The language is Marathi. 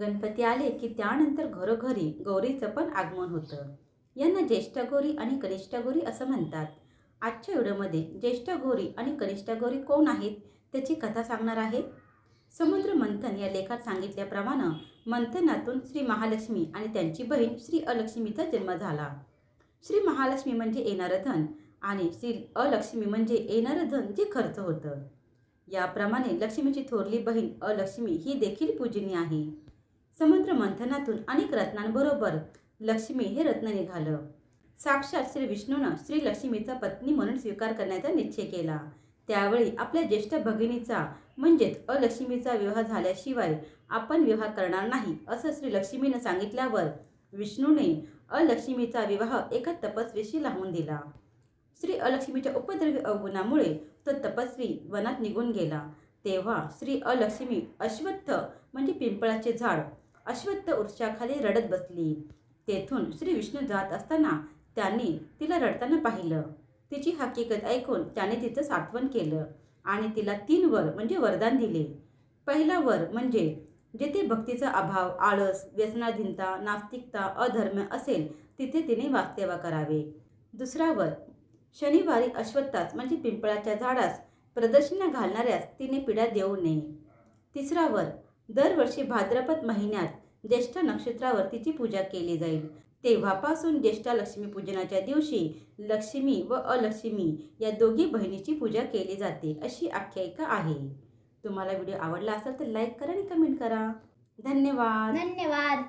गणपती आले की त्यानंतर घरोघरी गौरीचं पण आगमन होतं. यांना ज्येष्ठ गौरी आणि कनिष्ठ गौरी असं म्हणतात. आजच्या व्हिडिओमध्ये ज्येष्ठ गौरी आणि कनिष्ठ गौरी कोण आहेत त्याची कथा सांगणार आहे? समुद्र मंथन या लेखात सांगितल्याप्रमाणे मंथनातून श्री महालक्ष्मी आणि त्यांची बहीण श्री अलक्ष्मीचा जन्म झाला. श्री महालक्ष्मी म्हणजे येणारं धन आणि श्री अलक्ष्मी म्हणजे येणारं धन जे खर्च होतं. याप्रमाणे लक्ष्मीची थोरली बहीण अलक्ष्मी ही देखील पूजनीय आहे. समुद्र मंथनातून अनेक रत्नांबरोबर लक्ष्मी हे रत्न निघालं. साक्षात श्री विष्णूनं श्री लक्ष्मीचा पत्नी म्हणून स्वीकार करण्याचा निश्चय केला. त्यावेळी आपल्या ज्येष्ठ भगिनीचा म्हणजेच अलक्ष्मीचा विवाह झाल्याशिवाय आपण विवाह करणार नाही असं श्री लक्ष्मीनं सांगितल्यावर विष्णूने अलक्ष्मीचा विवाह एका तपस्वीशी लावून दिला. श्री अलक्ष्मीच्या उपद्रवी अवगुणामुळे तो तपस्वी वनात निघून गेला. तेव्हा श्री अलक्ष्मी अश्वत्थ म्हणजे पिंपळाचे झाड अश्वत्थ वृक्षाखाली रडत बसली. तेथून श्री विष्णू जात असताना त्यांनी तिला रडताना पाहिलं. तिची हकीकत ऐकून त्याने तिचं सातवन केलं आणि तिला तीन वर म्हणजे वरदान दिले. पहिला वर म्हणजे जेथे भक्तीचा अभाव आळस व्यसनाधीनता नास्तिकता अधर्म असेल तिथे तिने वास्तव्य करावे. दुसरा वर शनिवारी अश्वत्थास म्हणजे पिंपळाच्या झाडास प्रदर्शना घालणाऱ्यास तिने पिढ्या देऊ नये. तिसरा वर दरवर्षी भाद्रपद महिन्यात ज्येष्ठ नक्षत्रावर तिची पूजा केली जाईल. तेव्हापासून ज्येष्ठा लक्ष्मी पूजनाच्या दिवशी लक्ष्मी व अलक्ष्मी या दोघी बहिणीची पूजा केली जाते अशी आख्यायिका आहे. तुम्हाला व्हिडिओ आवडला असेल तर लाईक करा आणि कमेंट करा. धन्यवाद. धन्यवाद.